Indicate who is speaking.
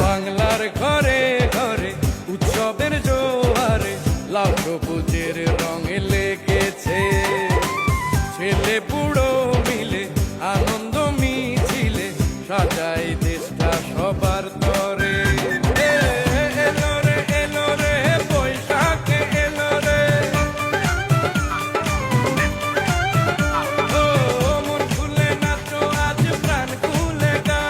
Speaker 1: বাংলার ঘরে ঘরে উৎসবের জোয়ারে লাল রঙে লেগেছে। ছেলে বুড়ো চাই দেশটা সবার তরে